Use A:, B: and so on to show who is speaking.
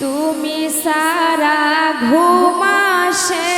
A: তুমি সারা ঘুমাসে